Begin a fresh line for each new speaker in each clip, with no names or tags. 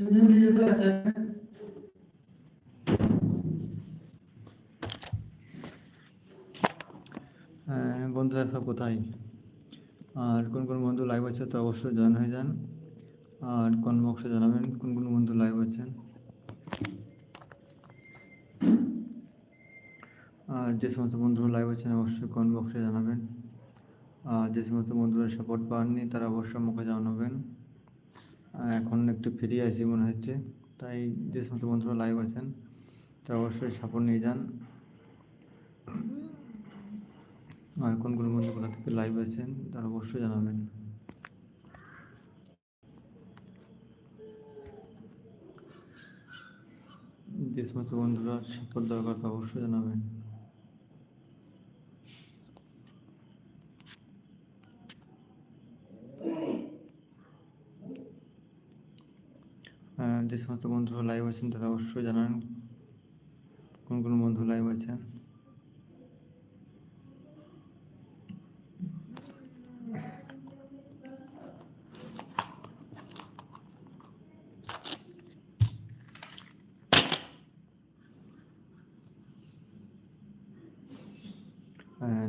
বন্ধুরা, সব কোথায়? আর কোন কোন বন্ধু লাইভ আছে তো অবশ্যই জয়েন হয়ে যান। আর কোন বক্সে জানাবেন, কোন কোন বন্ধু লাইভ আছেন। আর যে সমস্ত বন্ধুরা লাইভ আছেন, অবশ্যই কোন বক্সে জানাবেন। আর যে সমস্ত বন্ধুরা সাপোর্ট পাননি, তারা অবশ্যই আমাকে জানাবেন। এখন একটু ফ্রি আছি মনে হচ্ছে। তাই যে সমস্ত বন্ধুরা লাইভ আছেন, তারা অবশ্যই সাপোর্ট নিয়ে যান। আর কোন কোন বন্ধু কোথা থেকে লাইভ আছেন, তারা অবশ্যই জানাবেন। যে সমস্ত বন্ধুরা সাপোর্ট দরকার তা অবশ্যই জানাবেন। যে সমস্ত বন্ধুরা লাইভ আছেন, তারা অবশ্যই জানান কোন কোন বন্ধু লাইভ আছেন।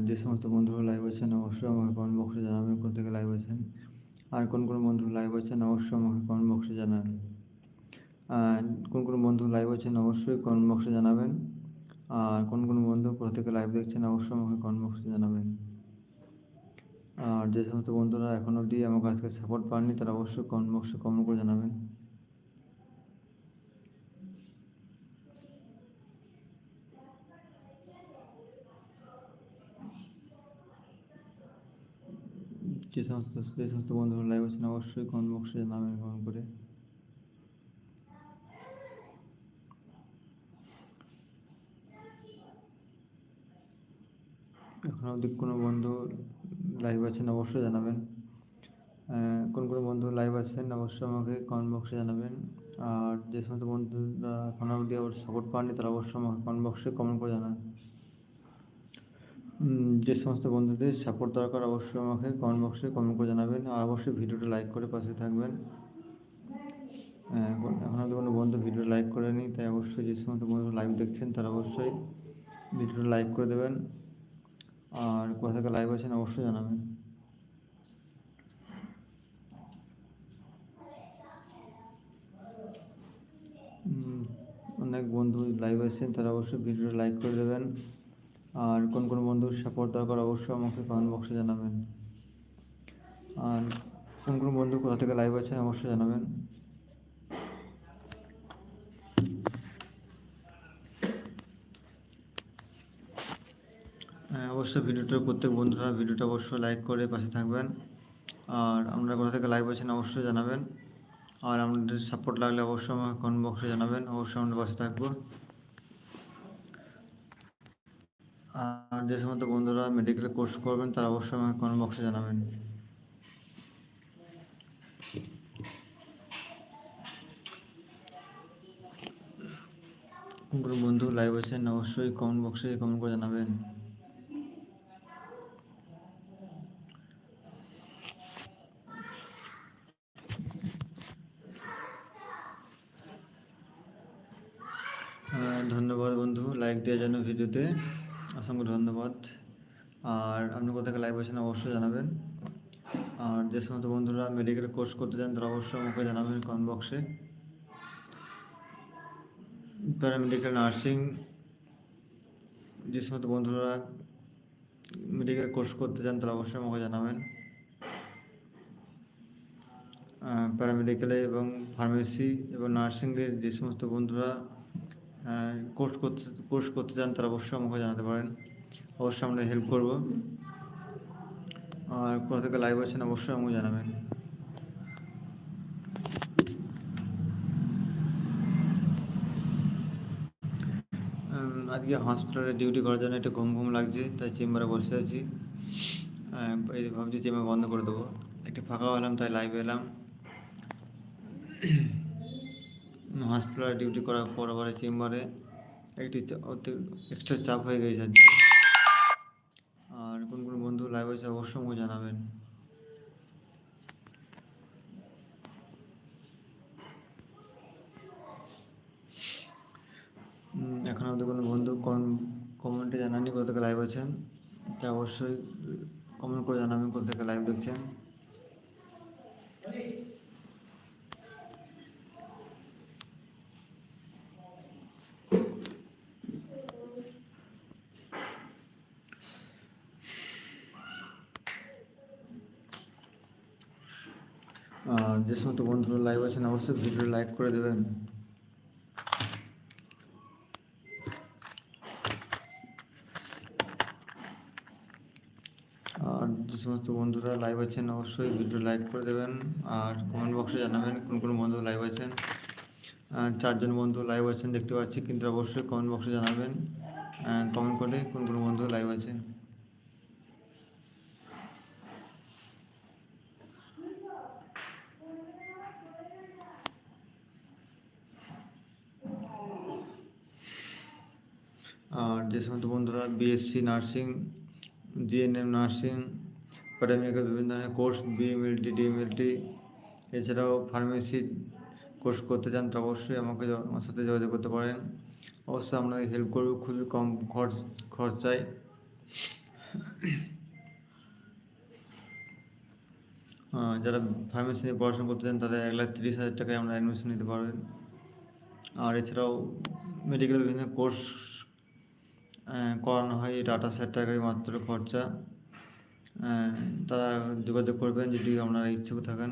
যে সমস্ত বন্ধুরা লাইভ আছেন, অবশ্যই আমাকে কমেন্ট বক্সে জানাবেন কোথা থেকে লাইভ আছেন। আর কোন কোন বন্ধু লাইভ আছেন, অবশ্যই আমাকে কমেন্ট বক্সে জানান কোন কোন বন্ধু লাইভ আছেন অবশ্যই কমেন্ট বক্সে জানাবেন। আর কোন কোন বন্ধু থেকে লাইভ দেখছেন অবশ্যই আমাকে কমেন্ট বক্সে জানাবেন। আর যে সমস্ত বন্ধুরা এখন অবধি আমার কাছ থেকে সাপোর্ট পাননি, তারা অবশ্যই কমেন্ট বক্সে কমেন্ট করে জানাবেন। যে সমস্ত যে সমস্ত বন্ধুরা লাইভ আছেন অবশ্যই কমেন্ট বক্সে জানাবেন কমেন্ট করে। এখন অবধি কোনো বন্ধু লাইভ আছেন অবশ্যই জানাবেন। কোন কোন বন্ধু লাইভ আছেন অবশ্যই আমাকে কমেন্ট বক্সে জানাবেন। আর যে সমস্ত বন্ধুরা এখন অবধি আবার সাপোর্ট পাননি, তারা অবশ্যই আমাকে কমেন্ট বক্সে কমেন্ট করে জানান। যে সমস্ত বন্ধুদের সাপোর্ট দরকার, অবশ্যই আমাকে কমেন্ট বক্সে কমেন্ট করে জানাবেন। আর অবশ্যই ভিডিওটা লাইক করে পাশে থাকবেন। এখন অবধি কোনো বন্ধু ভিডিও লাইক করেনি, তাই অবশ্যই যে সমস্ত বন্ধু লাইভ দেখছেন, তারা অবশ্যই ভিডিওটা লাইক করে দেবেন। আর কোথা থেকে লাইভ আছেন অবশ্যই জানাবেন। অনেক বন্ধু লাইভ আছেন তারা অবশ্যই ভিডিওটা লাইক করে দেবেন। আর কোন কোন বন্ধুর সাপোর্ট দরকার অবশ্যই আমাকে কমেন্ট বক্সে জানাবেন। আর কোন কোন বন্ধু কোথা থেকে লাইভ আছেন অবশ্যই জানাবেন হ্যাঁ, অবশ্যই ভিডিওটা প্রত্যেক বন্ধুরা ভিডিওটা অবশ্যই লাইক করে পাশে থাকবেন। আর আপনারা কোথা থেকে লাইভ আছেন অবশ্যই জানাবেন। আর আপনাদের সাপোর্ট লাগলে অবশ্যই আমাকে কমেন্ট বক্সে জানাবেন। অবশ্যই আমরা পাশে থাকব। আর যে সমস্ত বন্ধুরা মেডিকেল কোর্স করবেন, তারা অবশ্যই আমাকে কমেন্ট বক্সে জানাবেন। কোন বন্ধু লাইভ আছেন অবশ্যই কমেন্ট বক্সে কমেন্ট করে জানাবেন আহ, ধন্যবাদ বন্ধু লাইক দেওয়ার জন্য ভিডিওতে অসংখ্য ধন্যবাদ। আর আপনি কোথাকে লাইভ আছেন অবশ্যই জানাবেন। আর যে সমস্ত বন্ধুরা মেডিকেল কোর্স করতে চান, তারা অবশ্যই আমাকে জানাবেন কমেন্ট বক্সে প্যারামেডিক্যাল নার্সিং যে সমস্ত বন্ধুরা মেডিকেল কোর্স করতে চান, তারা অবশ্যই আমাকে জানাবেন। প্যারামেডিক্যালে এবং ফার্মেসি এবং নার্সিংয়ের যে সমস্ত বন্ধুরা কোর্স করতে কোর্স করতে চান তারা অবশ্যই আমাকে জানাতে পারেন। অবশ্যই আমরা হেল্প করব। আর কোথা থেকে লাইভ আছেন অবশ্যই আমাকে জানাবেন। আজকে হসপিটালে ডিউটি করার জন্য একটু ঘুম ঘুম লাগছে, তাই চেম্বারে বসে আছি। ভাবছি চেম্বার বন্ধ করে দেবো। একটু ফাঁকা হলাম, তাই লাইভে এলাম। হসপিটালে ডিউটি করার পর আবার চেম্বারে একটি এক্সট্রা চাপ হয়ে গেছে আজকে আর কোন কোন বন্ধু লাইভ আছে অবশ্যই আমাকে জানাবেন এখন আমাদের কোনো বন্ধু কমেন্টে জানাননি কোথা থেকে লাইভ আছেন তা অবশ্যই কমেন্ট করে জানাবেন কোথা থেকে লাইভ দেখছেন আর যে সমস্ত বন্ধুরা লাইভ আছেন অবশ্যই ভিডিও লাইক করে দেবেন। আর যে সমস্ত বন্ধুরা লাইভ আছেন, অবশ্যই ভিডিও লাইক করে দেবেন আর কমেন্ট বক্সে জানাবেন কোন কোন বন্ধু লাইভ আছেন। চারজন বন্ধু লাইভ আছেন দেখতে পাচ্ছি, কিন্তু অবশ্যই কমেন্ট বক্সে জানাবেন। কমেন্ট করে কোন কোন বন্ধু লাইভ আছেন। আর যে সমস্ত বন্ধুরা BSc nursing GNM nursing paramedical বিভিন্ন ধরনের কোর্স বিএমএলটি ডিএমএলটি এছাড়াও ফার্মেসি কোর্স করতে চান তো অবশ্যই আমাকে আমার সাথে যোগাযোগ করতে পারেন। অবশ্যই আপনাকে হেল্প করব খুবই কম খরচ, খরচায়। যারা ফার্মেসি নিয়ে পড়াশোনা করতে চান তারা এক লাখ তিরিশ হাজার টাকায় আমরা অ্যাডমিশন নিতে পারবেন। আর এছাড়াও মেডিকেল বিভিন্ন কোর্স করানো হয় এটা আঠাশ হাজার টাকায় মাত্র খরচা। তারা যোগাযোগ করবেন যদি আপনারা ইচ্ছুক থাকেন।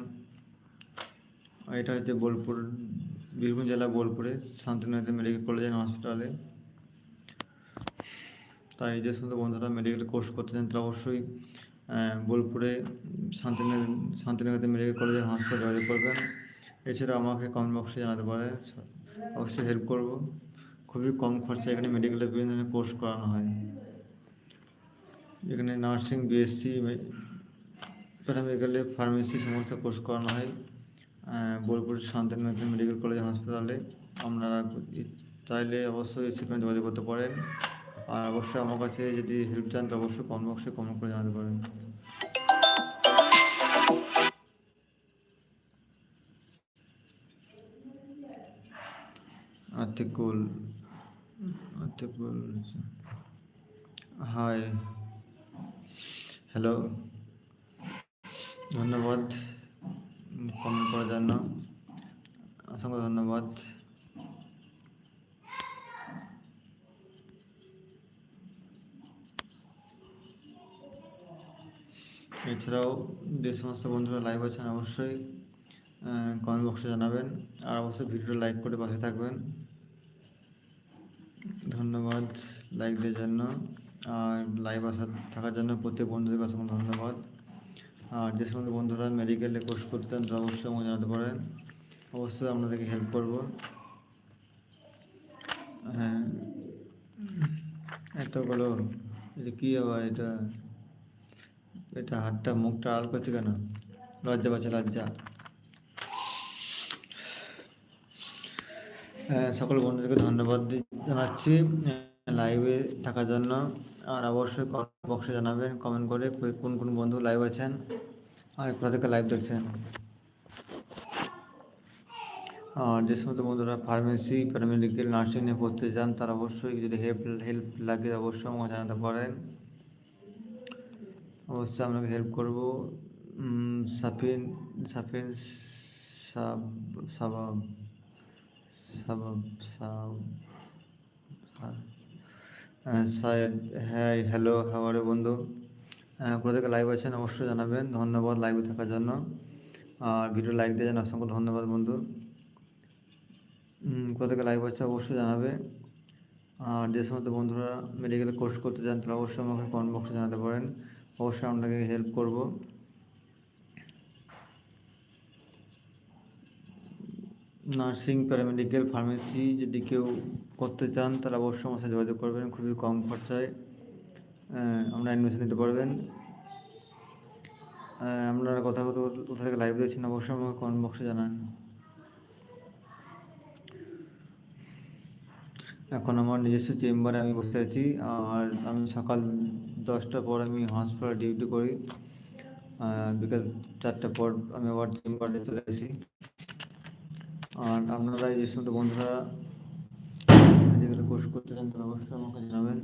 এটা হচ্ছে বোলপুর, বীরভূম জেলা বোলপুরে, শান্তিনিকেতন মেডিকেল কলেজ অ্যান্ড হসপিটালে তাই যে সমস্ত বন্ধুরা মেডিকেল কোর্স করতে চান তারা অবশ্যই বোলপুরে Santiniketan Santiniketan medical college and যোগাযোগ করবেন। এছাড়া আমাকে কমেন্ট বক্সে জানাতে পারেন অবশ্যই হেল্প করব। খুবই কম খরচায় এখানে মেডিকেলে বিভিন্ন ধরনের কোর্স করানো হয়। এখানে নার্সিং বিএসসি প্যারামেডিক্যালে ফার্মেসি সমস্ত কোর্স করানো হয়। বোলপুর শান্তিনিকেতন মেডিকেল কলেজ হাসপাতালে। আপনারা চাইলে অবশ্যই সেখানে যোগাযোগ করতে পারেন। আর অবশ্যই আমার কাছে যদি হেল্প চান, তো অবশ্যই কমেন্ট বক্সে কমেন্ট করে জানাতে পারেন। আর্থিক আতিকুল হাই হ্যালো, ধন্যবাদ কমেন্ট করার জন্য অসংখ্য ধন্যবাদ। এছাড়াও যে সমস্ত বন্ধুরা লাইভ আছেন, অবশ্যই কমেন্ট বক্সে জানাবেন। আর অবশ্যই ভিডিও লাইক করে পাশে থাকবেন। ধন্যবাদ লাইক দেওয়ার জন্য আর লাইভ আসা থাকার জন্য প্রত্যেক বন্ধুদের কাছে ধন্যবাদ। আর যে সমস্ত বন্ধুরা মেডিকেলে কোর্স করতেন তারা অবশ্যই আমাকে জানাতে পারেন। অবশ্যই আপনাদেরকে হেল্প করব। হ্যাঁ। এত বলো এটা কী আবার এটা? এটা হাতটা মুখটা আড়াল করছে কেন? লজ্জা পাচ্ছে, লজ্জা হ্যাঁ সকল বন্ধুদেরকে ধন্যবাদ জানাচ্ছি। লাইভে থাকার জন্য। আর অবশ্যই কমেন্ট বক্সে জানাবেন। কমেন্ট করে কোন কোন বন্ধু লাইভ আছেন। আর কোথা থেকে লাইভ দেখছেন। আর যে সমস্ত বন্ধুরা ফার্মেসি প্যারামেডিক্যাল নার্সিং নিয়ে পড়তে চান, তারা অবশ্যই যদি হেল্প হেল্প লাগে অবশ্যই আমাকে জানাতে পারেন। অবশ্যই আপনাকে হেল্প করব। সাফিন সাফিন সাব সাবাব সাব হ্যাঁ হ্যালো বন্ধু? কোথা থেকে লাইভ আছেন অবশ্যই জানাবেন। ধন্যবাদ লাইভে থাকার জন্য। আর ভিডিও লাইক দিয়ে জানার অসংখ্য ধন্যবাদ বন্ধু। কোথা থেকে লাইভ আছে অবশ্যই জানাবে। আর যে সমস্ত বন্ধুরা মেডিকেল কোর্স করতে চান তারা অবশ্যই আমাকে কমেন্ট বক্সে জানাতে পারেন। অবশ্যই আপনাকে হেল্প করব। নার্সিং, প্যারামেডিক্যাল, ফার্মেসি যদি কেউ করতে চান তারা অবশ্যই আমার সাথে যোগাযোগ করবেন, খুবই কম খরচায়। আমরা অ্যাডমিশন নিতে পারবেন। আপনারা কথা কথা থেকে লাইভ দিয়েছেন অবশ্যই আমাকে কমেন্ট বক্সে জানান। এখন আমার নিজস্ব চেম্বারে আমি বসে আছি, আর আমি সকাল দশটার পর আমি হসপিটালে ডিউটি করি। বিকাল চারটার পর আমি আবার চেম্বারে চলে আসি। আর আপনারা যে সমস্ত বন্ধুরা যেগুলো কোর্স করতে চান তারা অবশ্যই আমাকে জানাবেন।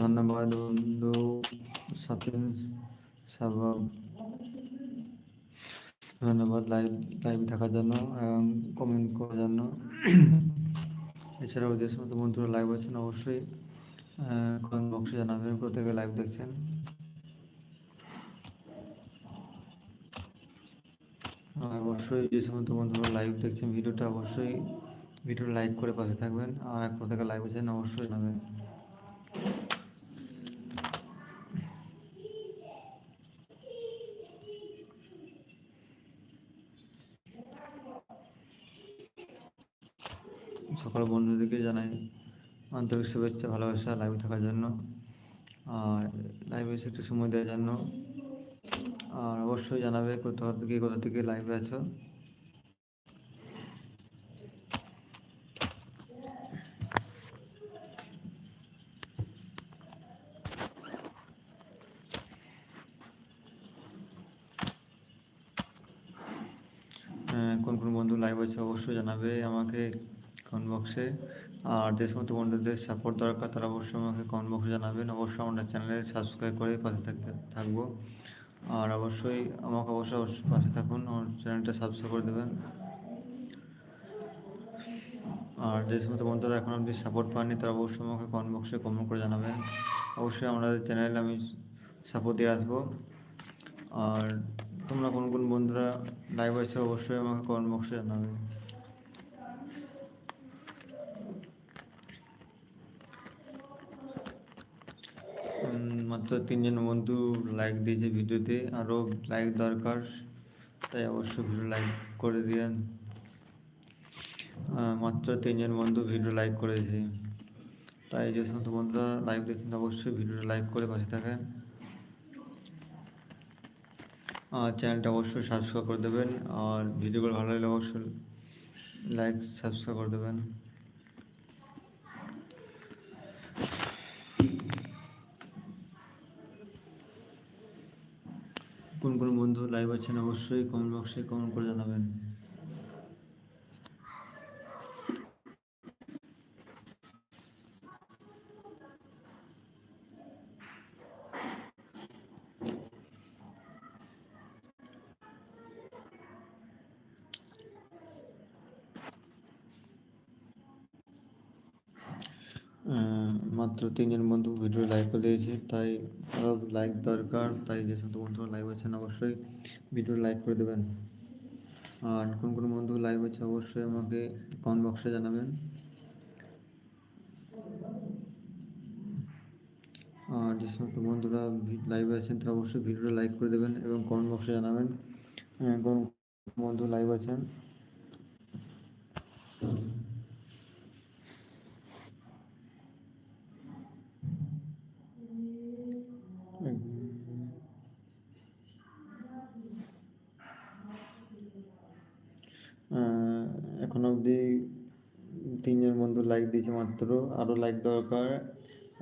ধন্যবাদ বন্ধু সাথিন সাবাব ধন্যবাদ লাইভ লাইভ থাকার জন্য এবং কমেন্ট করার জন্য। এছাড়াও যে সমস্ত বন্ধুরা লাইভ আছেন অবশ্যই কমেন্ট বক্সে জানাবেন, প্রত্যেকে লাইভ দেখছেন। আর অবশ্যই যে সমস্ত বন্ধুরা লাইভ দেখছেন ভিডিওটা, অবশ্যই ভিডিও লাইক করে পাশে থাকবেন। আর এক প্রত্যেকে লাইভ আছেন অবশ্যই জানাবেন। সকল বন্ধুদেরকে জানাই আন্তরিক শুভেচ্ছা, ভালোবাসা লাইভে থাকার জন্য। আর লাইভে এসে একটু সময় দেওয়ার জন্য। আর অবশ্যই জানাবে কোথাও থেকে কোথা থেকে লাইভে আছো। আহ, কোন কোন বন্ধু লাইভ আছে অবশ্যই জানাবে আমাকে কমেন্ট বক্সে আর যে সমস্ত বন্ধুদের সাপোর্ট দরকার তারা অবশ্যই আমাকে কমেন্ট বক্সে জানাবেন। অবশ্যই আমাদের চ্যানেলে সাবস্ক্রাইব করে পাশে থাকতে থাকব। আর অবশ্যই আমাকে অবশ্যই অবশ্যই পাশে থাকুন, আমার চ্যানেলটা সাবস্ক্রাইব করে দেবেন। আর যে সমস্ত বন্ধুরা এখন অবধি সাপোর্ট পাননি, তারা অবশ্যই আমাকে কমেন্ট বক্সে কমেন্ট করে জানাবেন। অবশ্যই আমাদের চ্যানেলে আমি সাপোর্ট দিয়ে আসব। আর তোমরা কোন কোন বন্ধুরা লাইভ আছে অবশ্যই আমাকে কমেন্ট বক্সে জানাবে। মাত্র তিনজন বন্ধু লাইক দিয়েছে ভিডিওতে আরও লাইক দরকার, তাই অবশ্যই ভিডিও লাইক করে দিয়েন। মাত্র তিনজন বন্ধু ভিডিও লাইক করেছে। তাই যে সমস্ত বন্ধুরা লাইভ দেখছেন, অবশ্যই ভিডিওটা লাইক করে পাশে থাকেন। আর চ্যানেলটা অবশ্যই সাবস্ক্রাইব করে দেবেন, আর ভিডিওগুলো ভালো লাগলে অবশ্যই লাইক সাবস্ক্রাইব করে দেবেন। কোন কোন বন্ধু লাইভ আছেন, অবশ্যই কমেন্ট বক্সে কমেন্ট করে জানাবেন। মাত্র তিনজন বন্ধু ভিডিও লাইক করে দিয়েছে, তাই আরও লাইক দরকার, তাই যে সমস্ত বন্ধু লাইভ আছেন অবশ্যই ভিডিও লাইক করে দেবেন। আর কোন কোন বন্ধু লাইভ আছে অবশ্যই আমাকে কমেন্ট বক্সে জানাবেন। আর যে সমস্ত বন্ধুরা লাইভে আছেন তারা অবশ্যই ভিডিওটা লাইক করে দেবেন এবং কমেন্ট বক্সে জানাবেন। কোন বন্ধু লাইভ আছেন আহ, এখন অবধি তিনজন বন্ধু লাইক দিয়েছে মাত্র আরও লাইক দরকার।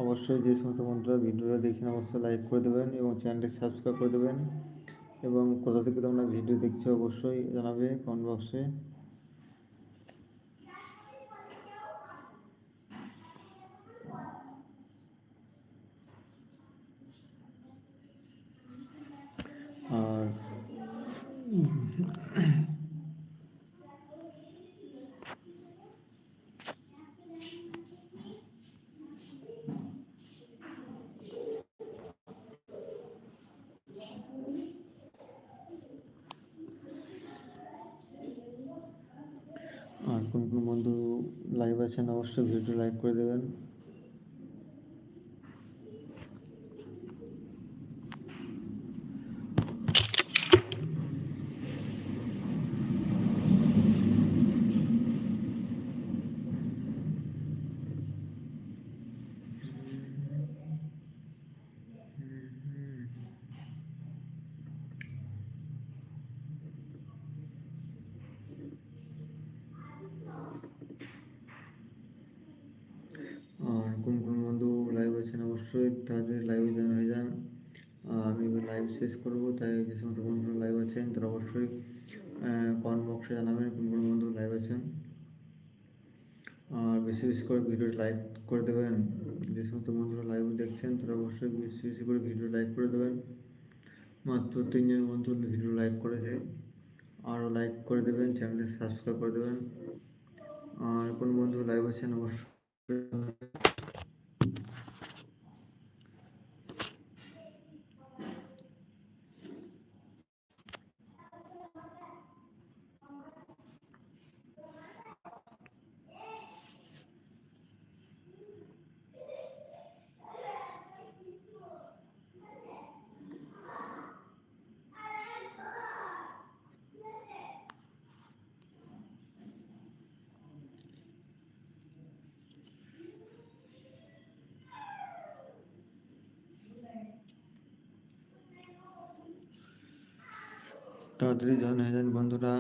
অবশ্যই যে সমস্ত বন্ধুরা ভিডিওটা দেখছেন, অবশ্যই লাইক করে দেবেন এবং চ্যানেলটি সাবস্ক্রাইব করে দেবেন। এবং কোথা থেকে তোমরা ভিডিও দেখছ, অবশ্যই জানাবে কমেন্ট বক্সে আর আর কোন কোন বন্ধু লাইভ আছেন অবশ্যই ভিডিও লাইক করে দেবেন। তাদের লাইভে জয়েন হয়ে যান। আমি এবার লাইভ শেষ করব, তাই যে সমস্ত বন্ধুরা লাইভ আছেন, তারা অবশ্যই কমেন্ট বক্সে জানাবেন কোন কোন বন্ধু লাইভ আছেন। আর বেশি বেশি করে ভিডিও লাইক করে দেবেন। যে সমস্ত বন্ধুরা লাইভ দেখছেন, তারা অবশ্যই বেশি বেশি করে ভিডিও লাইক করে দেবেন। মাত্র তিনজন বন্ধু ভিডিও লাইক করেছে। আরও লাইক করে দেবেন চ্যানেলটি সাবস্ক্রাইব করে দেবেন। আর কোন বন্ধু লাইভ আছেন, অবশ্যই তাড়াতাড়ি জয়েন হয়ে যান বন্ধুরা।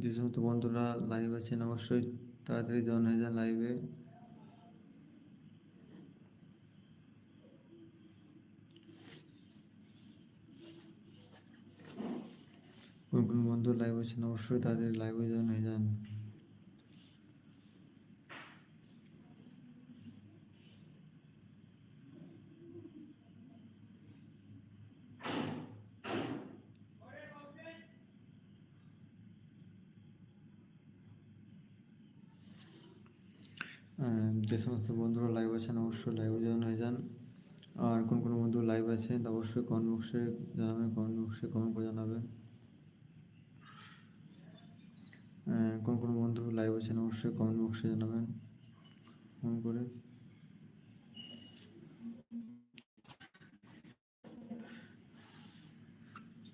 যে সমস্ত বন্ধুরা লাইভ আছেন অবশ্যই তাড়াতাড়ি জয়েন হয়ে যান লাইভে কোন কোন বন্ধু লাইভ আছেন অবশ্যই তাদের লাইভে জয়েন হয়ে যান। যে সমস্ত বন্ধুরা লাইভ আছেন, অবশ্যই লাইভে জয়েন হয়ে যান। আর কোন কোন বন্ধু লাইভ আছে, তা অবশ্যই কমেন্ট বক্সে জানাবেন কমেন্ট বক্সে কমেন্ট করে জানাবেন। কোন কোন বন্ধু লাইভ আছেন, অবশ্যই কমেন্ট বক্সে জানাবেন। ফোন করে।